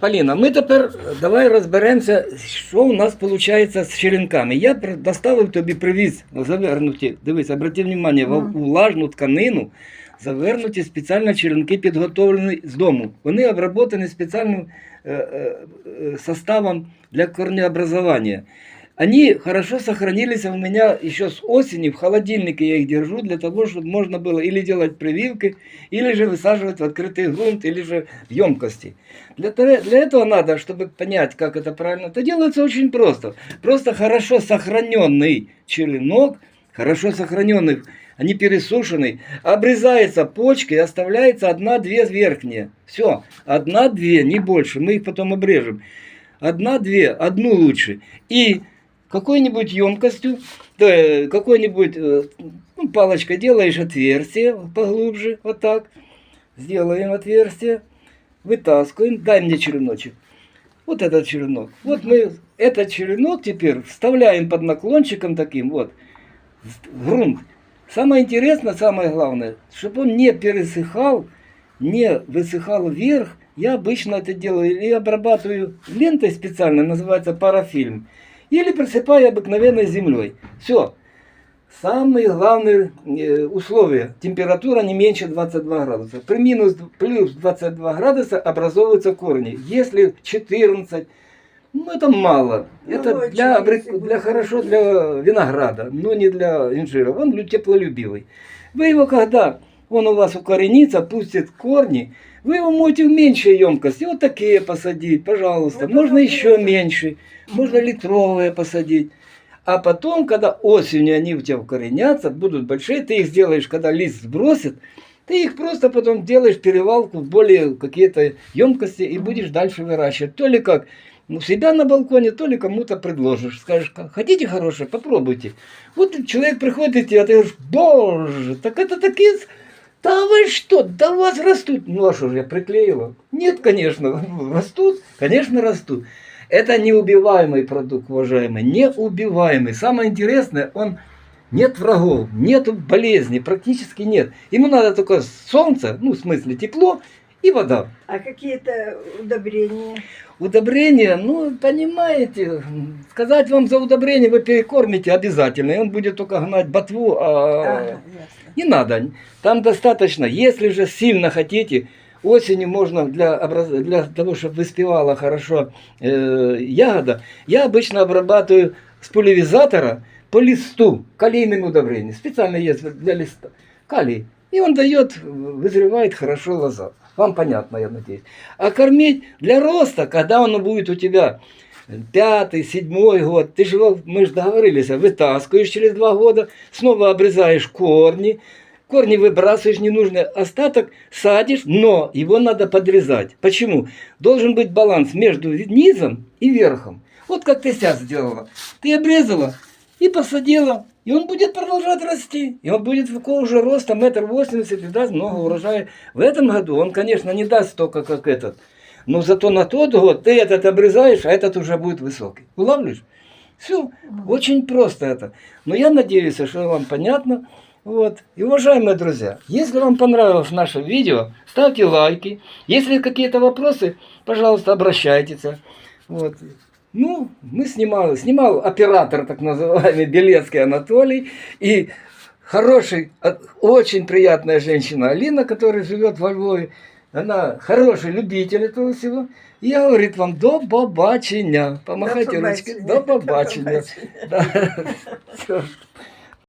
Поліна, ми тепер давай розберемося, що у нас виходить з черенками. Я доставив тобі привіз завернуті. Дивись, обрати увагу, в влажну тканину завернуті спеціально черенки, підготовлені з дому. Вони обработані спеціальним е, е, е, составом для корнеобразования. Они хорошо сохранились у меня еще с осени, в холодильнике я их держу, для того, чтобы можно было или делать прививки, или же высаживать в открытый грунт, или же в емкости. Для, для этого надо, чтобы понять, как это правильно, это делается очень просто. Просто хорошо сохраненный черенок, хорошо сохраненный, а не пересушенный, обрезается почка и оставляется одна-две верхние. Все, одна-две, не больше, мы их потом обрежем. Одна-две, одну лучше. И какой-нибудь емкостью, да, э, какой-нибудь э, ну, палочкой делаешь отверстие поглубже, вот так. Сделаем отверстие, вытаскиваем, дай мне череночек. Вот этот черенок. Вот мы этот черенок теперь вставляем под наклончиком таким вот в грунт. Самое интересное, самое главное, чтобы он не пересыхал, не высыхал вверх, я обычно это делаю или обрабатываю лентой специально, называется парафильм, или присыпаю обыкновенной землей. Все. Самые главные э, условия. Температура не меньше 22 градуса. При минус плюс 22 градуса образовываются корни. Если 14, ну это мало. Ну, это для, для хорошо для винограда, но не для инжира. Он лю- теплолюбивый. Вы его когда он у вас укоренится, пустит корни, вы его можете в меньшей емкости, вот такие посадить, пожалуйста. Ну, Можно еще это- меньше, можно литровые посадить. А потом, когда осенью они у тебя укоренятся, будут большие, ты их сделаешь, когда лист сбросит, ты их просто потом делаешь перевалку в более какие-то емкости и будешь дальше выращивать. То ли как ну, себя на балконе, то ли кому-то предложишь. Скажешь, «Как, хотите хорошее, попробуйте. Вот человек приходит и тебе, а ты говоришь, боже, так это такие... Да вы что, да у вас растут. Ну а что же, я приклеила? Нет, конечно, растут, конечно растут. Это неубиваемый продукт, уважаемый, неубиваемый. Самое интересное, он нет врагов, нет болезней, практически нет. Ему надо только солнце, ну в смысле тепло и вода. А какие-то удобрения? Удобрение, ну, понимаете, сказать вам за удобрение вы перекормите обязательно, и он будет только гнать ботву, а Ага, не надо. Там достаточно, если же сильно хотите, осенью можно для, образ- для того, чтобы выспевала хорошо э, ягода, я обычно обрабатываю с пульверизатора по листу калийным удобрением. Специально есть для листа. Калий. И он дает, вызревает хорошо лоза. Вам понятно, я надеюсь. А кормить для роста, когда оно будет у тебя пятый, седьмой год, ты же, мы же договорились, вытаскиваешь через два года, снова обрезаешь корни, корни выбрасываешь ненужный остаток, садишь, но его надо подрезать. Почему? Должен быть баланс между низом и верхом. Вот как ты сейчас сделала. Ты обрезала и посадила, и он будет продолжать расти. И он будет такого уже роста, метр восемьдесят, и даст много урожая. В этом году он, конечно, не даст столько, как этот. Но зато на тот год ты этот обрезаешь, а этот уже будет высокий. Улавливаешь? Все, очень просто это. Но я надеюсь, что вам понятно. Вот. И уважаемые друзья, если вам понравилось наше видео, ставьте лайки. Если какие-то вопросы, пожалуйста, обращайтесь. Вот. Ну, мы снимали, снимал оператор, так называемый, Белецкий Анатолий, и хороший, очень приятная женщина Алина, которая живет во Львове. Она хороший любитель этого всего. И я говорит вам, до побачення. Помахайте побачення. До побачення. До побачення. Да.